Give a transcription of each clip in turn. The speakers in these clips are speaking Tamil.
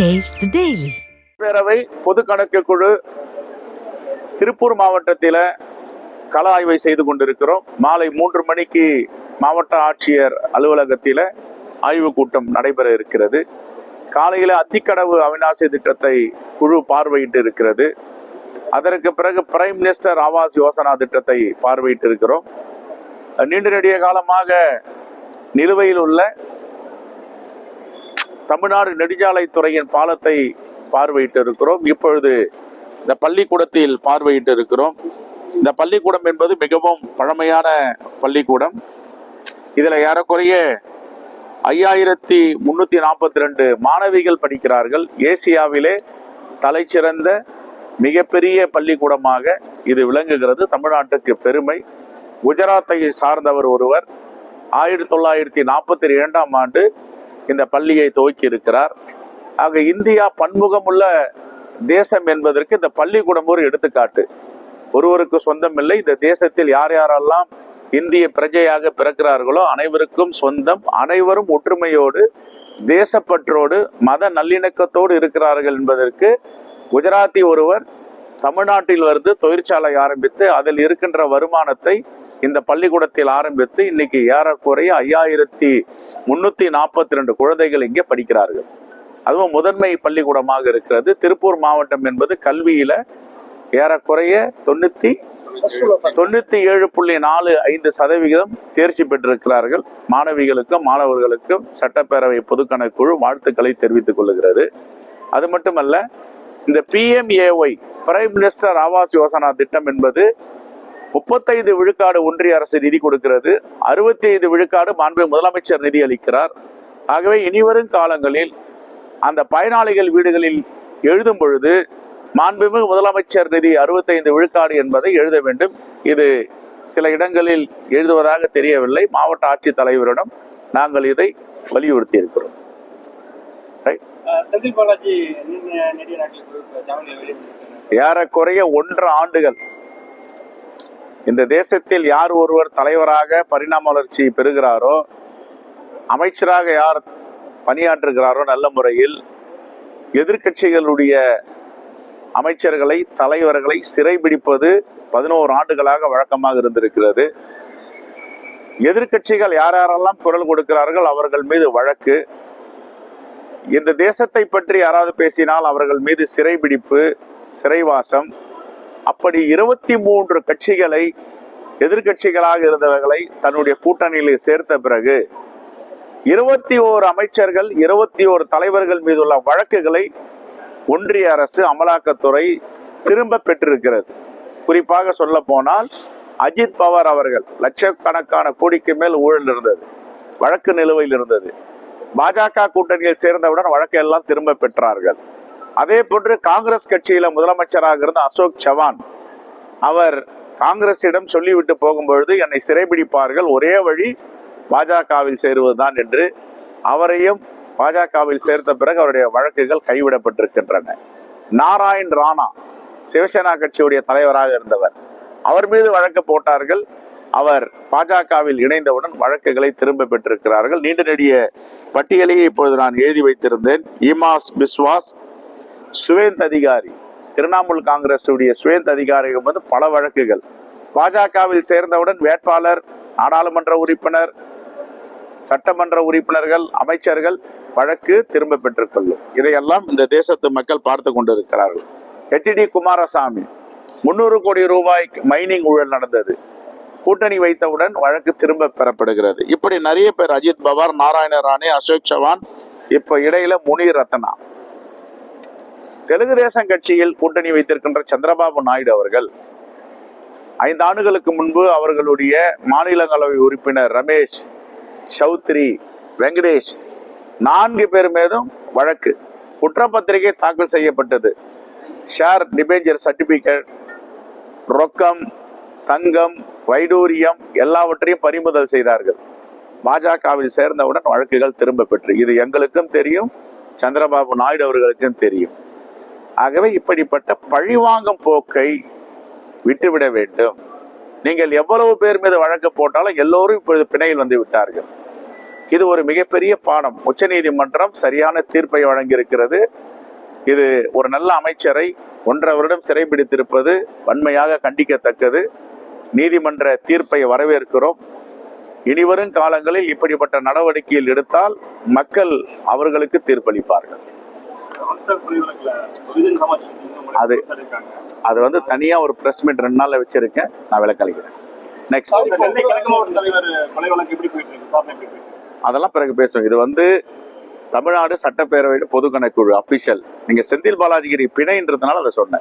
டேஸ்ட் டெய்லி பேரவை பொது கணக்கு குழு திருப்பூர் மாவட்டத்தில் கள ஆய்வை செய்து கொண்டிருக்கிறோம். மாலை மூன்று மணிக்கு மாவட்ட ஆட்சியர் அலுவலகத்தில் ஆய்வுக் கூட்டம் நடைபெற இருக்கிறது. காலையில் அத்திக்கடவு அவிநாசி திட்டத்தை குழு பார்வையிட்டு இருக்கிறது. அதற்கு பிறகு பிரைம் மினிஸ்டர் ஆவாஸ் யோசனா திட்டத்தை பார்வையிட்டு இருக்கிறோம். நீண்ட நெடிய காலமாக நிலுவையில் உள்ள தமிழ்நாடு நெடுஞ்சாலைத்துறையின் பாலத்தை பார்வையிட்டு இருக்கிறோம் இப்பொழுது இந்த பள்ளிக்கூடத்தில் பார்வையிட்டு இருக்கிறோம் இந்த பள்ளிக்கூடம் என்பது மிகவும் பழமையான பள்ளிக்கூடம். இதில் ஏறக்குறைய ஐயாயிரத்தி முன்னூற்றி நாற்பத்தி ரெண்டு மாணவிகள் படிக்கிறார்கள். ஏசியாவிலே தலைச்சிறந்த மிகப்பெரிய பள்ளிக்கூடமாக இது விளங்குகிறது. தமிழ்நாட்டுக்கு பெருமை. குஜராத்தை சார்ந்தவர் ஒருவர். ஆயிரத்தி தொள்ளாயிரத்தி நாற்பத்தி இரண்டாம் ஆண்டு இந்த பள்ளியை துவக்கி இருக்கிறார். ஆக இந்தியா பன்முகமுள்ள தேசம் என்பதற்கு இந்த பள்ளிக்கூடம் ஒரு எடுத்துக்காட்டு. ஒருவருக்கு சொந்தம் இல்லை. இந்த தேசத்தில் யார் யாரெல்லாம் இந்திய பிரஜையாக பிறக்கிறார்களோ அனைவருக்கும் சொந்தம் அனைவரும் ஒற்றுமையோடு தேசப்பற்றோடு மத நல்லிணக்கத்தோடு இருக்கிறார்கள் என்பதற்கு குஜராத்தி ஒருவர் தமிழ்நாட்டில் வந்து தொழிற்சாலை ஆரம்பித்து அதில் இருக்கின்ற வருமானத்தை இந்த பள்ளிக்கூடத்தில் ஆரம்பித்து இன்னைக்கு ஏறக்குறைய ஐயாயிரத்தி முன்னூத்தி நாற்பத்தி ரெண்டு குழந்தைகள் இங்கே படிக்கிறார்கள். அதுவும் முதன்மை பள்ளிக்கூடமாக இருக்கிறது. திருப்பூர் மாவட்டம் என்பது கல்வியில ஏறக்குறைய தொண்ணூத்தி தொண்ணூத்தி ஏழு புள்ளி நாலு ஐந்து சதவிகிதம் தேர்ச்சி பெற்றிருக்கிறார்கள். மாணவிகளுக்கும் மாணவர்களுக்கும் சட்டப்பேரவை பொதுக்கணக்குழு வாழ்த்துக்களை தெரிவித்துக் கொள்கிறது அது மட்டுமல்ல இந்த PMAY prime minister Awas Yojana திட்டம் என்பது முப்பத்தைந்து விழுக்காடு ஒன்றிய அரசு நிதி கொடுக்கிறது. அறுபத்தி ஐந்து விழுக்காடு மாண்பு முதலமைச்சர் நிதி அளிக்கிறார். ஆகவே இனிவரும் காலங்களில் அந்த பயனாளிகள் வீடுகளில் எழுதும் பொழுது மாண்புமிகு முதலமைச்சர் நிதி அறுபத்தைந்து விழுக்காடு என்பதை எழுத வேண்டும். இது சில இடங்களில் எழுதுவதாக தெரியவில்லை. மாவட்ட ஆட்சித் தலைவரிடம் நாங்கள் இதை வலியுறுத்தி இருக்கிறோம். ஏறக்குறைய ஒன்று ஆண்டுகள் இந்த தேசத்தில் யார் ஒருவர் தலைவராக பரிணாம வளர்ச்சி பெறுகிறாரோ அமைச்சராக யார் பணியாற்றுகிறாரோ நல்ல முறையில் எதிர்க்கட்சிகளுடைய அமைச்சர்களை தலைவர்களை சிறைபிடிப்பது பதினோரு ஆண்டுகளாக வழக்கமாக இருந்திருக்கிறது. எதிர்க்கட்சிகள் யார் யாரெல்லாம் குரல் கொடுக்கிறார்கள் அவர்கள் மீது வழக்கு. இந்த தேசத்தை பற்றி யாராவது பேசினால் அவர்கள் மீது சிறைபிடிப்பு சிறைவாசம் அப்படி இருபத்தி மூன்று கட்சிகளை எதிர்கட்சிகளாக இருந்தவர்களை தன்னுடைய கூட்டணியில் சேர்த்த பிறகு இருபத்தி ஓரு அமைச்சர்கள் இருபத்தி ஓரு தலைவர்கள் மீதுள்ள வழக்குகளை ஒன்றிய அரசு அமலாக்கத்துறை திரும்ப பெற்றிருக்கிறது. குறிப்பாக சொல்ல போனால் அஜித் பவார் அவர்கள் லட்சக்கணக்கான கோடிக்கு மேல் ஊழல் இருந்தது வழக்கு நிலுவையில் இருந்தது. பாஜக கூட்டணியில் சேர்ந்தவுடன் வழக்கெல்லாம் திரும்ப பெற்றார்கள். அதே போன்று காங்கிரஸ் கட்சியில முதலமைச்சராக இருந்த அசோக் சவான் அவர் காங்கிரசிடம் சொல்லிவிட்டு போகும்பொழுது என்னை சிறைபிடிப்பார்கள். ஒரே வழி பாஜகவில் சேருவதுதான் என்று அவரையும் பாஜகவில் சேர்த்த பிறகு அவருடைய வழக்குகள் கைவிடப்பட்டிருக்கின்றன. நாராயண் ராணா சிவசேனா கட்சியுடைய தலைவராக இருந்தவர் அவர் மீது வழக்கு போட்டார்கள். அவர் பாஜகவில் இணைந்தவுடன் வழக்குகளை திரும்ப பெற்றிருக்கிறார்கள். நீண்ட நெடிய பட்டியலையே இப்போது நான் எழுதி வைத்திருந்தேன். இமாஸ் பிஸ்வாஸ் சுவேந்த் அதிகாரி. திரிணாமுல் காங்கிரஸுடைய சுயந்த சுவேந்த் வந்து பல வழக்குகள். பாஜகவில் சேர்ந்தவுடன் வேட்பாளர் நாடாளுமன்ற உறுப்பினர் சட்டமன்ற உறுப்பினர்கள் அமைச்சர்கள் வழக்கு திரும்ப பெற்றுக்கொள்ளும். இதையெல்லாம் இந்த தேசத்து மக்கள் பார்த்து கொண்டிருக்கிறார்கள். ஹெச்டி குமாரசாமி முன்னூறு கோடி ரூபாய் மைனிங் ஊழல் நடந்தது. கூட்டணி வைத்தவுடன் வழக்கு திரும்ப பெறப்படுகிறது. இப்படி நிறைய பேர் அஜித் பவார் நாராயண ராணே அசோக் சவான் இப்ப இடையில முனீர் ரத்னா. தெலுங்கு தேசம் கட்சியில் கூட்டணி வைத்திருக்கின்ற சந்திரபாபு நாயுடு அவர்கள் ஐந்து ஆண்டுகளுக்கு முன்பு அவர்களுடைய மாநிலங்களவை உறுப்பினர் ரமேஷ் சௌத்ரி வெங்கடேஷ் நான்கு பேர் மீதும் வழக்கு குற்றப்பத்திரிகை தாக்கல் செய்யப்பட்டது. ஷேர் டிபேஞ்சர் சர்டிபிகேட் ரொக்கம் தங்கம் வைடூரியம் எல்லாவற்றையும் பறிமுதல் செய்தார்கள். பாஜகவில் சேர்ந்தவுடன் வழக்குகள் திரும்ப பெற்று இது எங்களுக்கும் தெரியும் சந்திரபாபு நாயுடு அவர்களுக்கும் தெரியும். ஆகவே இப்படிப்பட்ட பழிவாங்கும் போக்கை விட்டுவிட வேண்டும். நீங்கள் எவ்வளவு பேர் மீது வழக்கு போட்டாலும் எல்லோரும் இப்பொழுது பிணையில் வந்து விட்டார்கள். இது ஒரு மிகப்பெரிய பாடம். உச்சநீதிமன்றம் சரியான தீர்ப்பை வழங்கியிருக்கிறது. இது ஒரு நல்ல அமைச்சரை ஒன்றரை வருடம் சிறைபிடித்திருப்பது வன்மையாக கண்டிக்கத்தக்கது. நீதிமன்ற தீர்ப்பை வரவேற்கிறோம். இனிவரும் காலங்களில் இப்படிப்பட்ட நடவடிக்கையில் எடுத்தால் மக்கள் அவர்களுக்கு தீர்ப்பளிப்பார்கள். அது- அது வந்து தனியா ஒரு பிரஸ் மீட் ரெண்டு நாள்ல வச்சிருக்கேன். நான் விளக்களிக்கிறேன் நெக்ஸ்ட் அதெல்லாம் பிறகு பேசுவோம். இது வந்து தமிழ்நாடு சட்டப்பேரவை பொது கணக்குழு அபிஷியல் நீங்க செந்தில் பாலாஜிகிரி பிணைன்றதுனால அதை சொன்னேன்?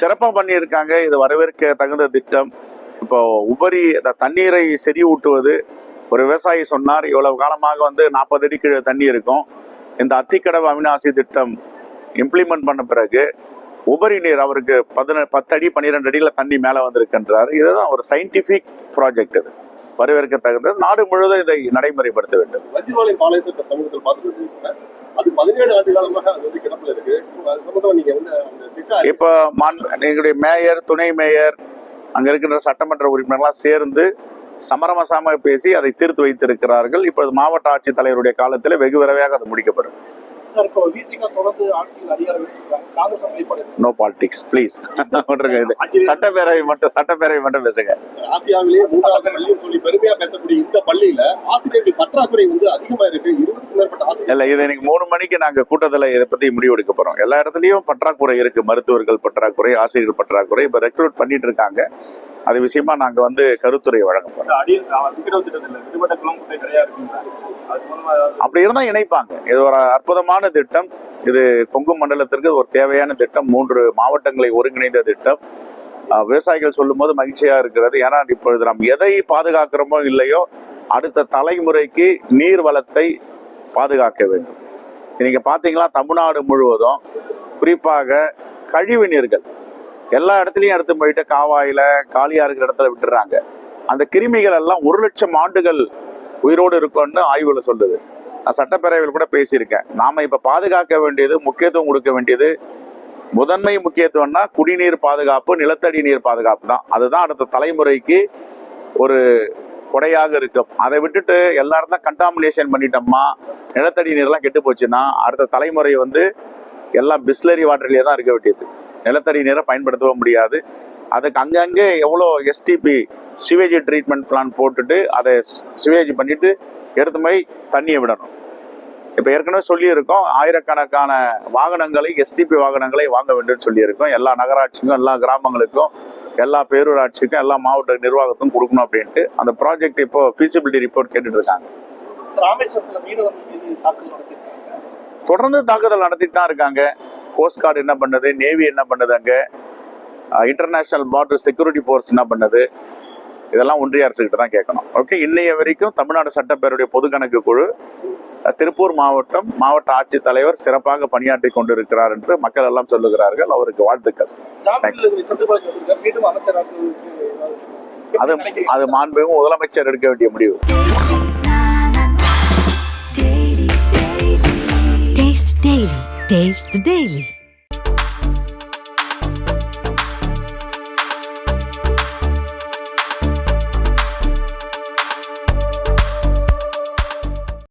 சிறப்பா பண்ணியிருக்காங்க. இது வரவேற்க தகுந்த திட்டம். இப்போ உபரி தண்ணீரை செறிவூட்டுவது ஒரு விவசாயி சொன்னார் இவ்வளவு காலமாக வந்து நாற்பது அடி கீழே தண்ணி இருக்கும். இந்த அத்திக்கடவு அவிநாசி திட்டம் இம்ப்ளிமெண்ட் பண்ண பிறகு உபரி நீர் அவருக்கு பதின பத்து அடி பன்னிரெண்டு அடியில தண்ணி மேலே வந்திருக்கின்றார். இதுதான் ஒரு சயின்டிஃபிக் ப்ராஜெக்ட் இது. வரவேற்க தகுந்தது நாடு முழுவதும் இதை நடைமுறைப்படுத்த வேண்டும். வஜ்ஜிவாலை பாளையத்தை சமூகத்தில் பார்த்துட்டு அது பதினேழு ஆண்டு காலமாக அது வந்து கிடப்பில் இருக்கு. அது சம்பந்தமா நீங்க வந்து அந்த திட்டம் இப்போ மாண் எங்களுடைய மேயர் துணை மேயர் அங்க இருக்கின்ற சட்டமன்ற உறுப்பினர்லாம் சேர்ந்து சமரமசாம பேசி அதை தீர்த்து வைத்திருக்கிறார்கள். இப்பொழுது மாவட்ட ஆட்சித்தலைவருடைய காலத்தில் வெகு விரைவாக அது முடிக்கப்படும். சார் இப்போ விசிக தொடர்ந்து ஆட்சியில் அதிகாரம் சொல்றாங்க. காங்கிரஸ் நிலைப்பாடு நோ பாலிடிக்ஸ் ப்ளீஸ் இது சட்டப்பேரவை மட்டும் சட்டப்பேரவை மட்டும் பேசுங்க. ஆசியாவிலேயே மூன்றாவது பள்ளின்னு சொல்லி பெருமையா பேசக்கூடிய இந்த பள்ளியில ஆசிரியர்கள் பற்றாக்குறை வந்து அதிகமா இருக்கு. இருபதுக்கும் மேற்பட்ட ஆசிரியர் இல்ல இது இன்னைக்கு மூணு மணிக்கு நாங்க கூட்டத்துல இதை பத்தி முடிவு எடுக்க போறோம். எல்லா இடத்துலயும் பற்றாக்குறை இருக்கு. மருத்துவர்கள் பற்றாக்குறை ஆசிரியர்கள் பற்றாக்குறை. இப்ப ரெக்ரூட் பண்ணிட்டு இருக்காங்க. அது விஷயமா நாங்க வந்து கருத்துரை வழங்க அப்படி இருந்தா இணைப்பாங்க. இது ஒரு அற்புதமான திட்டம். இது கொங்கு மண்டலத்திற்கு ஒரு தேவையான திட்டம். மூன்று மாவட்டங்களை ஒருங்கிணைந்த திட்டம். விவசாயிகள் சொல்லும் போது மகிழ்ச்சியா இருக்கிறது. ஏன்னா இப்பொழுது நாம் எதை பாதுகாக்கிறோமோ இல்லையோ அடுத்த தலைமுறைக்கு நீர் வளத்தை பாதுகாக்க வேண்டும். நீங்க பாத்தீங்களா தமிழ்நாடு முழுவதும் குறிப்பாக கழிவு நீர்கள் எல்லா இடத்துலையும் எடுத்து போயிட்டு காவாயில காலியா இருக்கிற இடத்துல விட்டுறாங்க. அந்த கிருமிகள் எல்லாம் ஒரு லட்சம் ஆண்டுகள் உயிரோடு இருக்கும்னு ஆய்வுல சொல்லுது. நான் சட்டப்பேரவையில் கூட பேசியிருக்கேன். நாம இப்ப பாதுகாக்க வேண்டியது முக்கியத்துவம் கொடுக்க வேண்டியது முதன்மை முக்கியத்துவம்னா குடிநீர் பாதுகாப்பு நிலத்தடி நீர் பாதுகாப்பு தான். அதுதான் அடுத்த தலைமுறைக்கு ஒரு கொடையாக இருக்கும். அதை விட்டுட்டு எல்லாரும் தான் கண்டாமினேஷன் பண்ணிட்டோம்மா நிலத்தடி நீர்லாம் கெட்டு போச்சுன்னா அடுத்த தலைமுறை வந்து எல்லாம் பிஸ்லரி வாட்டர்லேயே தான் இருக்க வேண்டியது. நிலத்தடி நீரை பயன்படுத்தவும் முடியாது. அதுக்கு அங்கங்கே எவ்வளோ எஸ்டிபி சிவேஜ் ட்ரீட்மெண்ட் பிளான் போட்டுட்டு அதை சிவேஜ் பண்ணிட்டு எடுத்து போய் தண்ணியை விடணும். இப்போ ஏற்கனவே சொல்லியிருக்கோம் ஆயிரக்கணக்கான வாகனங்களை எஸ்டிபி வாகனங்களை வாங்க வேண்டும்னு சொல்லியிருக்கோம். எல்லா நகராட்சிக்கும் எல்லா கிராமங்களுக்கும் எல்லா பேரூராட்சிக்கும் எல்லா மாவட்ட நிர்வாகத்துக்கும் கொடுக்கணும் அப்படின்ட்டு அந்த ப்ராஜெக்ட் இப்போ ஃபீசிபிலிட்டி ரிப்போர்ட் கேட்டுட்டு இருக்காங்க தொடர்ந்து தாக்குதல் நடத்திட்டு தான் இருக்காங்க. கோஸ்ட் கார்டு என்ன பண்ணுது? நேவி என்ன பண்ணுது அங்கே? இன்டர்நேஷனல் பார்டர் செக்யூரிட்டி ஃபோர்ஸ் என்ன பண்ணுது? இதெல்லாம் ஒன்றிய அரசுகிட்ட தான் கேட்கணும். ஓகே இன்னைய வரைக்கும் தமிழ்நாடு சட்டப்பேரவைய பொது கணக்கு குழு திருப்பூர் மாவட்டம் மாவட்ட ஆட்சித்தலைவர் சிறப்பாக பணியாற்றி கொண்டிருக்கிறார் என்று மக்கள் எல்லாம் சொல்லுகிறார்கள். அவருக்கு வாழ்த்துக்கள். அது? அது மாண்புமிகு முதலமைச்சர் எடுக்க வேண்டிய முடிவு. Taste the Daily.